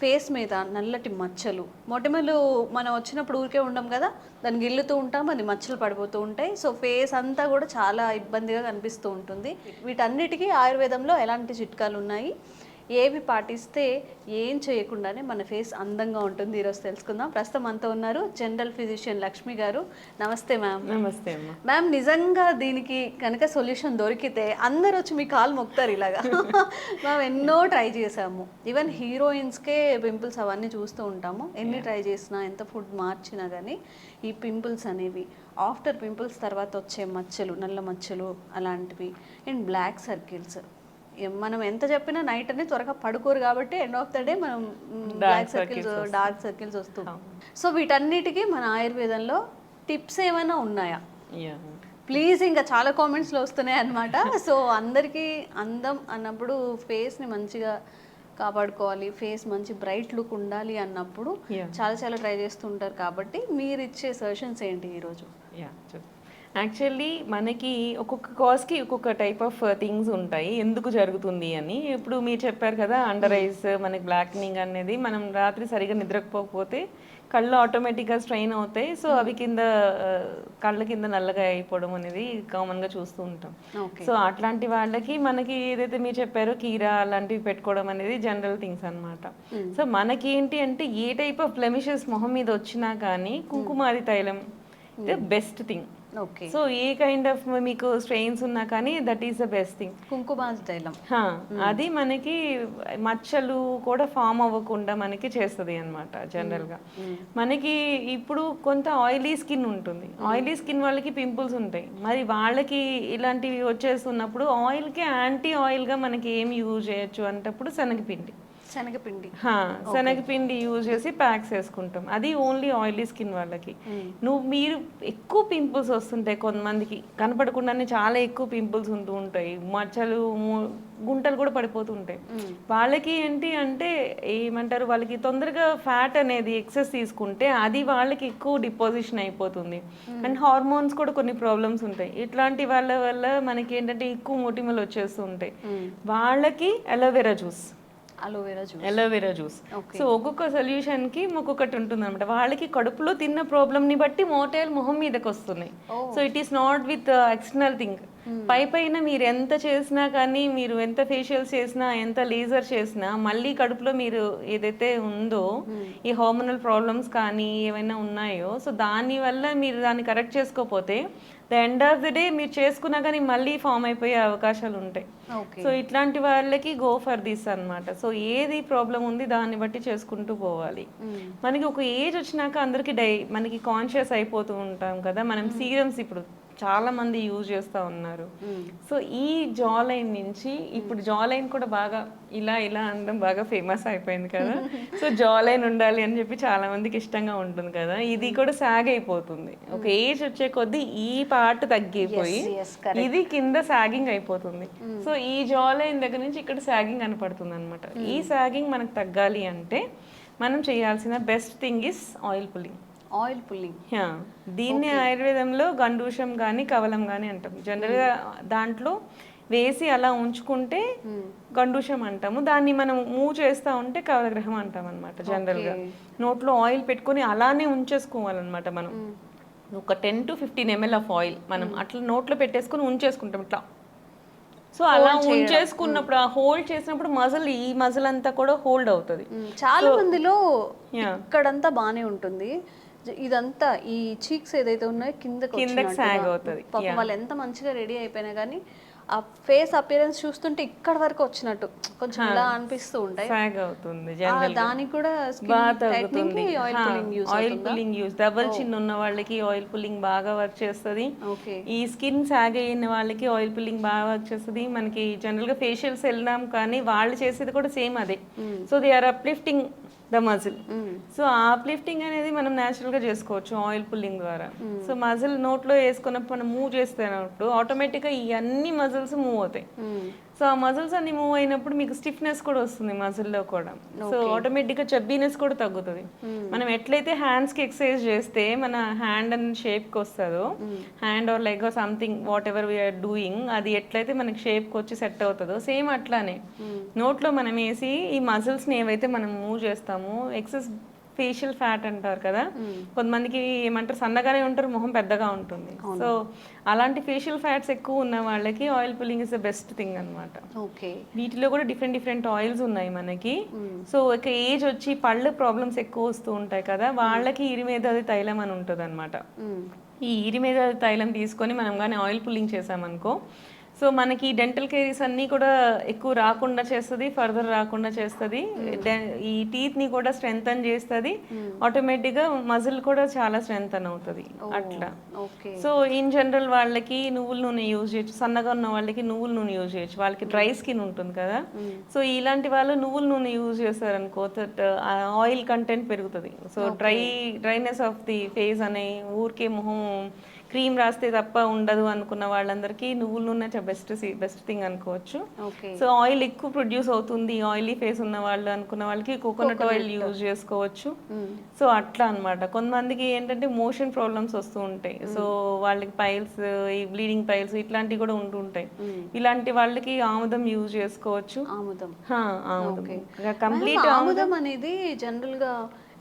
Face మీద నల్లటి మచ్చలు. మొటిమలు మనం వచ్చినప్పుడు ఊరికే ఉండం కదా దాన్ని గిల్లుతూ ఉంటాం అది మచ్చలు పడిపోతూ ఉంటాయి. సో ఫేస్ అంతా కూడా చాలా ఇబ్బందిగా కనిపిస్తూ ఉంటుంది. వీటన్నిటికీ ఆయుర్వేదంలో ఎలాంటి చిట్కాలు ఉన్నాయి? ఏవి పాటిస్తే ఏం చేయకుండానే మన ఫేస్ అందంగా ఉంటుంది ఈరోజు తెలుసుకుందాం. ప్రస్తుతం అంతా ఉన్నారు జనరల్ ఫిజిషియన్ లక్ష్మి గారు. నమస్తే మ్యామ్. నమస్తే మ్యామ్ నిజంగా దీనికి కనుక సొల్యూషన్ దొరికితే అందరు వచ్చి మీ కాలు మొక్తారు ఇలాగా. మేము ఎన్నో ట్రై చేసాము ఈవెన్ హీరోయిన్స్కే పింపుల్స్ అవన్నీ చూస్తూ ఉంటాము. ఎన్ని ట్రై చేసినా ఎంత ఫుడ్ మార్చినా కానీ ఈ పింపుల్స్ అనేవి ఆఫ్టర్ పింపుల్స్ తర్వాత వచ్చే మచ్చలు నల్ల మచ్చలు అలాంటివి అండ్ బ్లాక్ సర్కిల్స్. మనం ఎంత చెప్పినా నైట్ అనేది త్వరగా పడుకోరు కాబట్టి ఎండ్ ఆఫ్ ద డే మనం బ్లాక్ సర్కిల్స్ డార్క్ సర్కిల్స్ వస్తూ. సో వీటన్నిటికీ మన ఆయుర్వేదంలో టిప్స్ ఏమైనా ఉన్నాయా? ప్లీజ్ ఇంకా చాలా కామెంట్స్లో వస్తున్నాయి అనమాట సో అందరికీ అందం అన్నప్పుడు ఫేస్ని మంచిగా కాపాడుకోవాలి ఫేస్ మంచి బ్రైట్ లుక్ ఉండాలి అన్నప్పుడు. చాలా చాలా ట్రై చేస్తుంటారు కాబట్టి మీరు ఇచ్చే సజెషన్స్ ఏంటి ఈరోజు? యా యాక్చువల్లీ మనకి ఒక్కొక్క కాజ్కి ఒక్కొక్క టైప్ ఆఫ్ థింగ్స్ ఉంటాయి. ఎందుకు జరుగుతుంది అని. ఇప్పుడు మీరు చెప్పారు కదా అండర్ ఐస్ మనకి బ్లాక్నింగ్ అనేది మనం రాత్రి సరిగా నిద్రపోకపోతే కళ్ళు ఆటోమేటిక్గా స్ట్రెయిన్ అవుతాయి. సో అవి కింద ఆ, కళ్ళ కింద నల్లగా అయిపోవడం అనేది కామన్గా చూస్తూ ఉంటాం. సో అట్లాంటి వాళ్ళకి మనకి ఏదైతే మీరు చెప్పారో కీరా అలాంటివి పెట్టుకోవడం అనేది జనరల్ థింగ్స్ అన్నమాట. సో మనకి ఏంటి అంటే ఏ టైప్ ఆఫ్ బ్లెమిషెస్ మొహం మీద వచ్చినా కానీ కుంకుమాది తైలం best thing so a kind of మీకు స్ట్రెయిన్స్ ఉన్నా కానీ that is the best thing కుంకుమాజ తైలం. అది మనకి మచ్చలు కూడా ఫామ్ అవ్వకుండా మనకి చేస్తుంది అనమాట జనరల్గా మనకి ఇప్పుడు కొంత ఆయిలీ స్కిన్ ఉంటుంది. ఆయిలీ స్కిన్ వాళ్ళకి పింపుల్స్ ఉంటాయి. మరి వాళ్ళకి ఇలాంటివి వచ్చేస్తున్నప్పుడు ఆయిల్కి యాంటీ ఆయిల్గా మనకి ఏం యూజ్ చేయొచ్చు అంటప్పుడు శనగపిండి. శనగపిండి. శనగపిండి యూజ్ చేసి ప్యాక్స్ వేసుకుంటాం. అది ఓన్లీ ఆయిలీ స్కిన్ వాళ్ళకి. నువ్వు మీరు ఎక్కువ పింపుల్స్ వస్తుంటాయి కొంతమందికి. కనపడకుండానే చాలా ఎక్కువ పింపుల్స్ ఉంటూ ఉంటాయి. మచ్చలు గుంటలు కూడా పడిపోతూ ఉంటాయి. వాళ్ళకి ఏంటి అంటే ఏమంటారు? వాళ్ళకి తొందరగా ఫ్యాట్ అనేది ఎక్సెస్ తీసుకుంటే అది వాళ్ళకి ఎక్కువ డిపాజిషన్ అయిపోతుంది. అండ్ హార్మోన్స్ కూడా కొన్ని ప్రాబ్లమ్స్ ఉంటాయి. ఇట్లాంటి వాళ్ళ వల్ల మనకి ఏంటంటే ఎక్కువ మొటిమలు వచ్చేస్తూ ఉంటాయి. వాళ్ళకి aloe vera juice aloe vera juice. Aloe vera juice. So ఒక్కొక్క సొల్యూషన్కి ఒక్కొక్కటి ఉంటుంది అనమాట వాళ్ళకి కడుపులో తిన్న ప్రాబ్లమ్ని బట్టి మోటైల్ మొహం మీదకి వస్తున్నాయి so it is not with external thing పై పైన మీరు ఎంత చేసినా కానీ మీరు ఎంత ఫేషియల్స్ చేసినా ఎంత లేజర్ చేసినా మళ్ళీ కడుపులో మీరు ఏదైతే ఉందో ఈ హార్మోనల్ ప్రాబ్లమ్స్ కానీ ఏమైనా ఉన్నాయో సో దాని వల్ల మీరు దాన్ని కరెక్ట్ చేసుకోకపోతే the end of the day మీరు చేసుకున్నా కానీ మళ్ళీ ఫామ్ అయిపోయే అవకాశాలు ఉంటాయి. సో ఇట్లాంటి వాళ్ళకి గో ఫర్ దిస్ అన్నమాట. సో ఏది ప్రాబ్లం ఉంది దాన్ని బట్టి చేసుకుంటూ పోవాలి. మనకి ఒక ఏజ్ వచ్చినాక అందరికి డై మనకి కాన్షియస్ అయిపోతూ ఉంటాం కదా. మనం సీరమ్స్ ఇప్పుడు చాలా మంది యూజ్ చేస్తూ ఉన్నారు. సో ఈ జా లైన్ నుంచి ఇప్పుడు జా లైన్ కూడా బాగా ఇలా ఇలా అనడం బాగా ఫేమస్ అయిపోయింది కదా. సో జా లైన్ ఉండాలి అని చెప్పి చాలా మందికి ఇష్టంగా ఉంటుంది కదా. ఇది కూడా సాగ్ అయిపోతుంది. ఒక ఏజ్ వచ్చే కొద్దీ ఈ పార్ట్ తగ్గిపోయి ఇది కింద సాగింగ్ అయిపోతుంది. సో ఈ జా లైన్ దగ్గర నుంచి ఇక్కడ సాగింగ్ కనపడుతుంది అనమాట ఈ సాగింగ్ మనకు తగ్గాలి అంటే మనం చేయాల్సిన best thing is oil pulling oil pulling. దీన్ని ఆయుర్వేదంలో గండూషం కానీ కవలం కానీ అంటాం. జనరల్గా దాంట్లో వేసి అలా ఉంచుకుంటే గండూషం అంటాము. దాన్ని మనం మూవ్ చేస్తూ ఉంటే కవలగ్రహం అంటాం అనమాట జనరల్గా. నోట్లో ఆయిల్ పెట్టుకొని అలానే ఉంచేసుకోవాలన్నమాట మనం. ఒక ten to fifteen ML of oil మనం అట్లా నోట్లో పెట్టేసుకొని ఉంచేసుకుంటాం ఇట్లా. సో అలా ఉంచేసుకున్నప్పుడు ఆ హోల్డ్ చేసినప్పుడు మజల్ ఈ మజల్ అంతా కూడా హోల్డ్ అవుతుంది. చాలా మందిలో. ఇక్కడంతా బానే ఉంటుంది. ఇదంతా ఈ చీక్స్ ఏదైతే ఉన్నాయో కిందకి కిందకి sag అవుతది. పాపం వాళ్ళు ఎంత మంచిగా రెడీ అయిపోయినా కానీ ఆ ఫేస్ అపియరెన్స్ చూస్తుంటే ఇక్కడ వరకు వచ్చినట్టు. కొంచెం ఇలా అనిపిస్తూ ఉంటాయి. సాగ్ అవుతుంది దానికి కూడా ఆయిల్ పుల్లింగ్ యూస్ డబల్ చిన్ ఉన్న వాళ్ళకి ఆయిల్ పుల్లింగ్ బాగా వర్క్ చేస్తుంది. ఈ స్కిన్ సాగ్ అయిన వాళ్ళకి ఆయిల్ పుల్లింగ్ బాగా వర్క్ చేస్తుంది. మనకి జనరల్గా ఫేషియల్స్ వెళ్ళినాం కానీ వాళ్ళు చేసేది కూడా సేమ్ అదే. So they are uplifting the muscle so ఆ అప్లిఫ్టింగ్ అనేది మనం natural గా చేసుకోవచ్చు ఆయిల్ పుల్లింగ్ ద్వారా. సో మజిల్ నోట్లో వేసుకున్నప్పుడు మనం మూవ్ చేస్తున్నప్పుడు ఆటోమేటిక్గా ఈ అన్ని మజిల్స్ మూవ్ అవుతాయి. సో ఆ మజిల్స్ అన్ని మూవ్ అయినప్పుడు మీకు స్టిఫ్నెస్ కూడా వస్తుంది మజిల్లో కూడా. సో ఆటోమేటిక్గా చబ్బీనెస్ కూడా తగ్గుతుంది. మనం ఎట్లయితే హ్యాండ్స్కి ఎక్సర్సైజ్ చేస్తే మన హ్యాండ్ అండ్ షేప్కి వస్తుందో hand or like something whatever we are doing అది ఎట్లయితే మనకి షేప్కి వచ్చి సెట్ అవుతుందో సేమ్ అట్లానే. నోట్లో మనం వేసి ఈ మజిల్స్ని ఏవైతే మనం మూవ్ చేస్తామో ఎక్సెస్ ఫేషియల్ ఫ్యాట్ అంటారు కదా? కొంతమందికి ఏమంటారు సన్నగానే ఉంటారు మొహం పెద్దగా ఉంటుంది. సో అలాంటి ఫేషియల్ ఫ్యాట్స్ ఎక్కువ ఉన్న వాళ్ళకి oil pulling is the best thing అన్నమాట. ఓకే. వీటిలో కూడా డిఫరెంట్ డిఫరెంట్ ఆయిల్స్ ఉన్నాయి మనకి. సో ఒక ఏజ్ వచ్చి పళ్ళు ప్రాబ్లమ్స్ ఎక్కువ వస్తూ ఉంటాయి కదా వాళ్ళకి ఇరి మీద అది తైలం అని ఉంటుంది అనమాట ఈ ఇరి మీద తైలం తీసుకొని మనం కానీ ఆయిల్ పుల్లింగ్ చేసామనుకో సో మనకి డెంటల్ కేరీస్ అన్నీ కూడా ఎక్కువ రాకుండా చేస్తుంది ఫర్దర్ రాకుండా చేస్తుంది. ఈ టీత్ని కూడా స్ట్రెంగ్తన్ చేస్తుంది. ఆటోమేటిక్గా మజిల్ కూడా చాలా స్ట్రెంగ్తన్ అవుతుంది. అట్లా. సో ఇన్ జనరల్ వాళ్ళకి నువ్వుల నూనె యూజ్ చేయొచ్చు. సన్నగా ఉన్న వాళ్ళకి నువ్వుల నూనె యూజ్ చేయొచ్చు. వాళ్ళకి డ్రై స్కిన్ ఉంటుంది కదా. సో ఇలాంటి వాళ్ళు నువ్వుల నూనె యూజ్ చేస్తారనుకో ఆయిల్ కంటెంట్ పెరుగుతుంది. So dry dryness of the face అనే ఊరికే మొహం క్రీమ్ రాస్తే తప్ప ఉండదు అనుకున్న వాళ్ళందరికీ నువ్వుల నూనె బెస్ట్ బెస్ట్ థింగ్ అనుకోవచ్చు. సో ఆయిల్ ఎక్కువ ప్రొడ్యూస్ అవుతుంది ఆయిలీ ఫేస్ ఉన్న వాళ్ళు అనుకున్న వాళ్ళకి కోకోనట్ ఆయిల్ యూజ్ చేసుకోవచ్చు. సో అట్లా అన్నమాట. కొంతమందికి ఏంటంటే మోషన్ ప్రాబ్లమ్స్ వస్తూ ఉంటాయి. సో వాళ్ళకి పైల్స్ ఈ బ్లీడింగ్ పైల్స్ ఇట్లాంటివి కూడా ఉంటూ ఉంటాయి. ఇలాంటి వాళ్ళకి ఆముదం యూజ్ చేసుకోవచ్చు. ఆముదం. కంప్లీట్ ఆముదం. అనేది జనరల్గా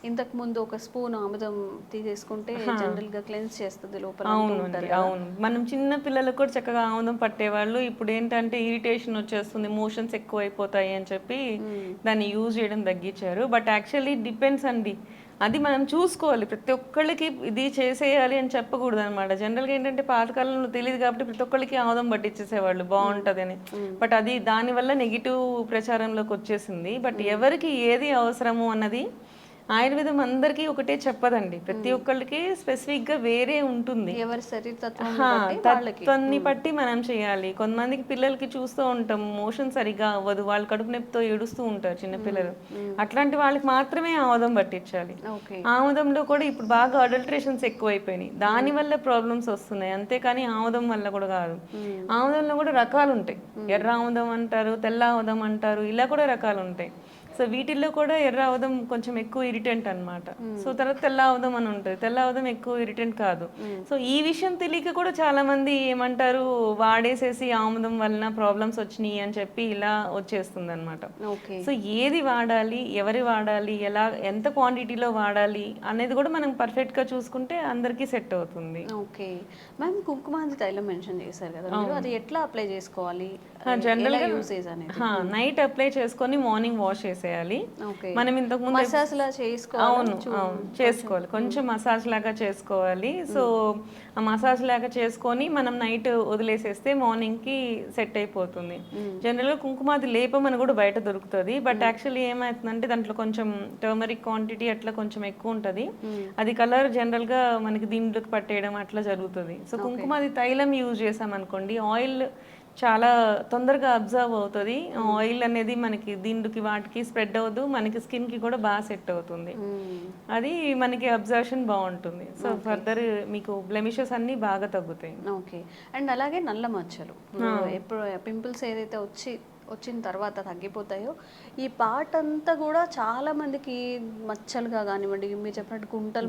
ఇంతకు ముందు ఒక స్పూన్ ఆముదం తీసేసుకుంటే జనరల్గా క్లెన్స్ చేస్తుంది లోపల అవును అవును. మనం చిన్న పిల్లలకు కూడా చక్కగా ఆముదం పట్టేవాళ్ళు. ఇప్పుడు ఏంటంటే ఇరిటేషన్ వచ్చేస్తుంది మోషన్స్ ఎక్కువ అయిపోతాయి అని చెప్పి దాన్ని యూజ్ చేయడం తగ్గించారు. బట్ యాక్చువల్లీ డిపెండ్స్ అండి. అది మనం చూసుకోవాలి. ప్రతి ఒక్కళ్ళకి ఇది చేసేయాలి అని చెప్పకూడదు అనమాట జనరల్గా ఏంటంటే పాతకాలంలో తెలియదు కాబట్టి ప్రతి ఒక్కళ్ళకి ఆముదం పట్టించేసేవాళ్ళు బాగుంటుంది అని. బట్ అది దానివల్ల నెగిటివ్ ప్రచారంలోకి వచ్చేసింది. బట్ ఎవరికి ఏది అవసరము అన్నది ఆయుర్వేదం అందరికీ ఒకటే చెప్పదండి. ప్రతి ఒక్కళ్ళకి స్పెసిఫిక్గా వేరే ఉంటుంది. ఎవరి తత్వాన్ని బట్టి మనం చేయాలి. కొంతమందికి పిల్లలకి చూస్తూ ఉంటాం మోషన్ సరిగా అవ్వదు వాళ్ళు కడుపు నొప్పితో ఏడుస్తూ ఉంటారు చిన్న పిల్లలు. అట్లాంటి వాళ్ళకి మాత్రమే ఆముదం పట్టించాలి. ఆముదంలో కూడా ఇప్పుడు బాగా అడల్ట్రేషన్స్ ఎక్కువైపోయినాయి. దాని వల్ల ప్రాబ్లమ్స్ వస్తున్నాయి. అంతేకాని ఆముదం వల్ల కూడా కాదు. ఆముదంలో కూడా రకాలు ఉంటాయి ఎర్ర ఆముదం అంటారు తెల్ల ఆముదం అంటారు ఇలా కూడా రకాలు ఉంటాయి సో వీటిల్లో కూడా ఎర్ర ఆముదం కొంచెం ఎక్కువ ఇరిటెంట్ అన్నమాట. సో తర్వాత తెల్ల ఆముదం అని ఉంటుంది. తెల్ల ఆముదం ఎక్కువ ఇరిటెంట్ కాదు. సో ఈ విషయం తెలియక కూడా చాలా మంది ఏమంటారు వాడేసేసి ఆముదం వలన ప్రాబ్లమ్స్ వచ్చినాయి అని చెప్పి ఇలా వచ్చేస్తుంది అనమాట ఓకే. సో ఏది వాడాలి ఎవరి వాడాలి ఎలా ఎంత క్వాంటిటీలో వాడాలి అనేది కూడా మనం పర్ఫెక్ట్గా చూసుకుంటే అందరికీ సెట్ అవుతుంది. ఓకే. మ్యామ్ కుంకుమాది తైలం మెన్షన్ చేశారు కదా. అది ఎట్లా అప్లై చేసుకోవాలి? జనరల్గా నైట్ అప్లై చేసుకొని మార్నింగ్ వాష్ చేసేయాలి ఓకే. మనం ఇంతకు ముందు మసాజ్ లా చేసుకోవాలి అవును అవును. చేసుకోవాలి. కొంచెం మసాజ్ లాగా చేసుకోవాలి. సో ఆ మసాజ్ లాగా చేసుకొని మనం నైట్ వదిలేసేస్తే మార్నింగ్కి సెట్ అయిపోతుంది. జనరల్గా కుంకుమాది లేపం అని కూడా బయట దొరుకుతుంది. బట్ యాక్చువల్లీ ఏమవుతుందంటే దాంట్లో కొంచెం టర్మరిక్ క్వాంటిటీ అట్లా కొంచెం ఎక్కువ ఉంటది. అది కలర్ జనరల్గా మనకి దీంట్లోకి పట్టేయడం అట్లా జరుగుతుంది. సో కుంకుమాది తైలం యూజ్ చేసాం అనుకోండి ఆయిల్ చాలా తొందరగా అబ్జర్వ్ అవుతుంది. ఆయిల్ అనేది మనకి దిండుకి వాటికి స్ప్రెడ్ అవ్వదు. మనకి స్కిన్కి కూడా బాగా సెట్ అవుతుంది. అది మనకి అబ్జర్షన్ బాగుంటుంది. సో ఫర్దర్ మీకు బ్లెమిషెస్ అన్ని బాగా తగ్గుతాయి. ఓకే. అండ్ అలాగే నల్ల మచ్చలు. ఎప్పుడు పింపుల్స్ ఏదైతే వచ్చి వచ్చిన తర్వాత తగ్గిపోతాయో. ఈ పార్ట్ అంతా కూడా చాలా మందికి మచ్చలుగా కానివ్వండి మీరు చెప్పినట్టు గుంటలు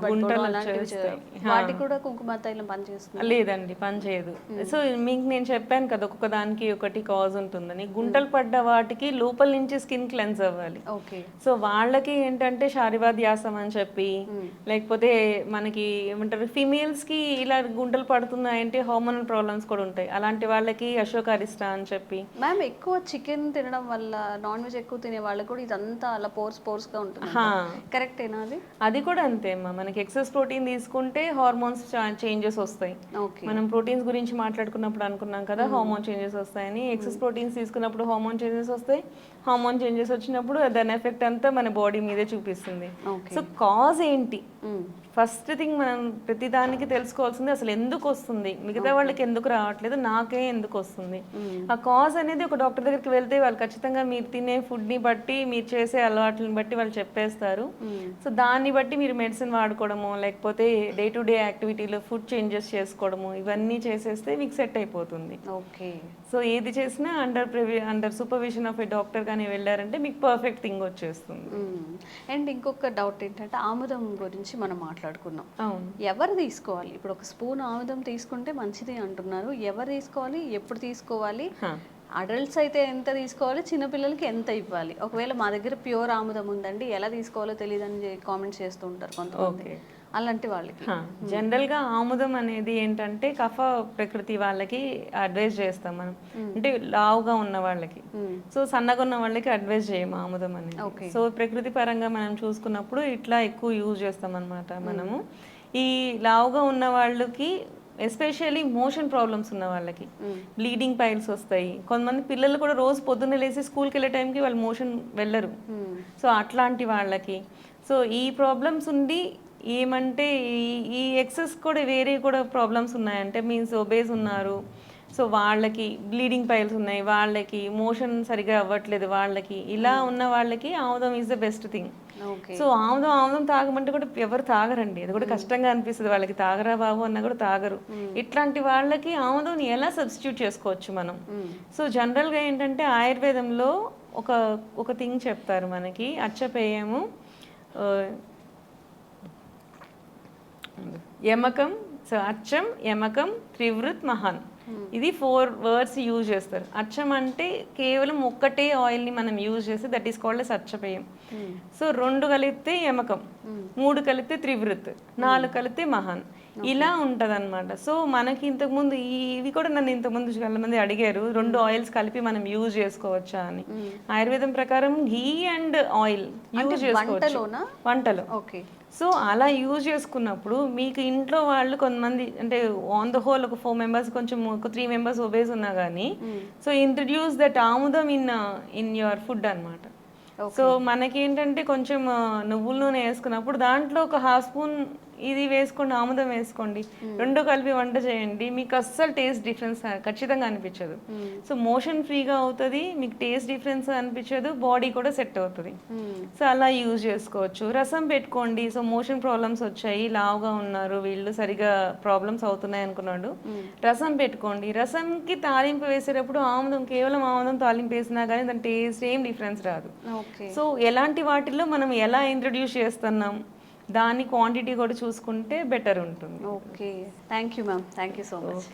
చే- వాటికి కూడా కుంకుమ తైలం పనిచేస్తుంది లేదండి పని చేయదు. సో మీకు నేను చెప్పాను కదా ఒక్కొక్క దానికి ఒకటి కాజ్ ఉంటుందని. గుంటలు పడ్డ వాటికి లోపల నుంచి స్కిన్ క్లెన్స్ అవ్వాలి. ఓకే. సో వాళ్ళకి ఏంటంటే శారీవాద్యాసం అని చెప్పి లేకపోతే మనకి ఏమంటారు ఫిమేల్స్కి ఇలా గుంటలు పడుతున్నాయంటే హార్మోనల్ ప్రాబ్లమ్స్ కూడా ఉంటాయి. అలాంటి వాళ్ళకి అశోకారిస్టా అని చెప్పి. మ్యామ్ ఎక్కువ చికెన్ తినడం వల్ల నాన్ వెజ్ ఎక్కువ తినే వాళ్ళకి కూడా ఇదంతా అలా పోర్స్ పోర్స్గా ఉంటుంది. కరెక్టేనా అది? అది కూడా అంతే అమ్మా. మనకి ఎక్సెస్ ప్రోటీన్ తీసుకుంటే హార్మోన్స్ చేంజెస్ వస్తాయి. ఓకే. మనం ప్రోటీన్స్ గురించి మాట్లాడుకున్నప్పుడు అనుకున్నాం కదా హార్మోన్ చేంజెస్ వస్తాయని. ఎక్సెస్ ప్రోటీన్స్ తీసుకున్నప్పుడు హార్మోన్ చేంజెస్ వస్తాయి. హార్మోన్ చేంజెస్ వచ్చినప్పుడు దాని ఎఫెక్ట్ అంతా మన బాడీ మీదే చూపిస్తుంది. సో కాజ్ ఏంటి? ఫస్ట్ థింగ్ మనం ప్రతిదానికి తెలుసుకోవాల్సింది అసలు ఎందుకు వస్తుంది? మిగతా వాళ్ళకి ఎందుకు రావట్లేదు? నాకే ఎందుకు వస్తుంది? ఆ కాజ్ అనేది ఒక డాక్టర్ దగ్గరికి వెళ్తే వాళ్ళు ఖచ్చితంగా మీరు తినే ఫుడ్ని బట్టి మీరు చేసే అలవాట్లని బట్టి వాళ్ళు చెప్పేస్తారు. సో దాన్ని బట్టి మీరు మెడిసిన్ వాడుకోవడము లేకపోతే డే టు డే యాక్టివిటీలో ఫుడ్ చేంజెస్ చేసుకోవడము ఇవన్నీ చేసేస్తే మీకు సెట్ అయిపోతుంది. ఓకే సో ఏది చేసినా under ప్రివి under supervision of a doctor కానీ వెళ్ళారంటే మీకు పర్ఫెక్ట్ థింగ్ వచ్చేస్తుంది. అండ్ ఇంకొక డౌట్ ఏంటంటే ఆముదం గురించి మనం మాట్లాడుకున్నాం. ఎవరు తీసుకోవాలి? ఇప్పుడు ఒక స్పూన్ ఆముదం తీసుకుంటే మంచిది అంటున్నారు. ఎవరు తీసుకోవాలి? ఎప్పుడు తీసుకోవాలి. అడల్ట్స్ అయితే ఎంత తీసుకోవాలి? చిన్నపిల్లలకి ఎంత ఇవ్వాలి? ఒకవేళ మా దగ్గర ప్యూర్ ఆముదం ఉందండి ఎలా తీసుకోవాలో తెలియదని కామెంట్స్ చేస్తూ ఉంటారు కొంతమంది. అలాంటి వాళ్ళకి. హా. జనరల్గా ఆముదం అనేది ఏంటంటే కఫ ప్రకృతి వాళ్ళకి అడ్వైజ్ చేస్తాం మనం. అంటే లావుగా ఉన్న వాళ్ళకి. సో సన్నగా ఉన్న వాళ్ళకి అడ్వైజ్ చేయము ఆముదం అనేది. సో ప్రకృతి పరంగా మనం చూసుకున్నప్పుడు ఇట్లా ఎక్కువ యూజ్ చేస్తాం అనమాట మనము. ఈ లావుగా ఉన్న వాళ్ళకి ఎస్పెషల్లీ మోషన్ ప్రాబ్లమ్స్ ఉన్న వాళ్ళకి బ్లీడింగ్ పైల్స్ వస్తాయి. కొంతమంది పిల్లలు కూడా రోజు పొద్దున్నే లేచి స్కూల్కి వెళ్ళే టైంకి వాళ్ళు మోషన్ వెళ్ళరు. సో అట్లాంటి వాళ్ళకి. సో ఈ ప్రాబ్లమ్స్ ఉండి ఏమంటే ఈ ఈ ఎక్సెస్ కూడా వేరే కూడా ప్రాబ్లమ్స్ ఉన్నాయంటే మీన్స్ ఒబేస్ ఉన్నారు. సో వాళ్ళకి బ్లీడింగ్ పైల్స్ ఉన్నాయి. వాళ్ళకి మోషన్ సరిగా అవ్వట్లేదు వాళ్ళకి. ఇలా ఉన్న వాళ్ళకి ఆముదం is the best thing so ఆముదం ఆముదం తాగమంటే కూడా ఎవరు తాగరండి. అది కూడా కష్టంగా అనిపిస్తుంది. వాళ్ళకి తాగరా బాబు అన్న కూడా తాగరు. ఇట్లాంటి వాళ్ళకి ఆముదం ఎలా సబ్స్టిట్యూట్ చేసుకోవచ్చు మనం? సో జనరల్గా ఏంటంటే ఆయుర్వేదంలో ఒక ఒక థింగ్ చెప్తారు మనకి. అచ్చపేయము యమకం సో అచ్చం యమకం త్రివృత్ మహాన్. ఇది ఫోర్ వర్డ్స్ యూజ్ చేస్తారు. అచ్చం అంటే కేవలం ఒక్కటే ఆయిల్ని మనం యూజ్ చేస్తే దట్ ఈస్ కాల్డ్ ఎస్ అచ్చపేయం. సో రెండు కలిపితే యమకం మూడు కలిపితే త్రివృత్ నాలుగు కలిపితే మహాన్. ఇలా ఉంటది అనమాట సో మనకి ఇంతకుముందు ఇవి కూడా నన్ను ఇంతకుముందు చాలా మంది అడిగారు రెండు ఆయిల్స్ కలిపి మనం యూజ్ చేసుకోవచ్చా అని. ఆయుర్వేదం ప్రకారం ఘీ అండ్ ఆయిల్ యూజ్ చేసుకోవచ్చు. వంటలో. ఓకే సో అలా యూజ్ చేసుకున్నప్పుడు మీకు ఇంట్లో వాళ్ళు కొంతమంది అంటే ఆన్ ద హోల్ ఒక ఫోర్ మెంబర్స్ కొంచెం ఒక త్రీ మెంబర్స్ ఒబేస్ ఉన్నా కానీ సో ఇంట్రడ్యూస్ దట్ ఆముదం ఇన్ ఇన్ యువర్ ఫుడ్ అన్నమాట. సో మనకేంటంటే కొంచెం ఆ, నువ్వుల నూనె వేసుకున్నప్పుడు దాంట్లో ఒక హాఫ్ స్పూన్ ఇది వేసుకోండి ఆముదం వేసుకోండి. రెండు కలిపి వంట చేయండి మీకు అస్సలు టేస్ట్ డిఫరెన్స్ ఖచ్చితంగా అనిపించదు. సో మోషన్ ఫ్రీగా అవుతుంది మీకు టేస్ట్ డిఫరెన్స్ అనిపించదు బాడీ కూడా సెట్ అవుతుంది. సో అలా యూజ్ చేసుకోవచ్చు. రసం పెట్టుకోండి సో మోషన్ ప్రాబ్లమ్స్ వచ్చాయి లావుగా ఉన్నారు వీళ్ళు సరిగా ప్రాబ్లమ్స్ అవుతున్నాయి అనుకున్నాడు. రసం పెట్టుకోండి. రసంకి తాలింపు వేసేటప్పుడు ఆముదం కేవలం ఆముదం తాలింపు వేసినా కానీ దాని టేస్ట్ ఏం డిఫరెన్స్ రాదు. సో ఎలాంటి వాటిల్లో మనం ఎలా ఇంట్రడ్యూస్ చేస్తున్నాం? దాని క్వాంటిటీ కూడా చూసుకుంటే బెటర్ ఉంటుంది. Okay thank you ma'am thank you so much.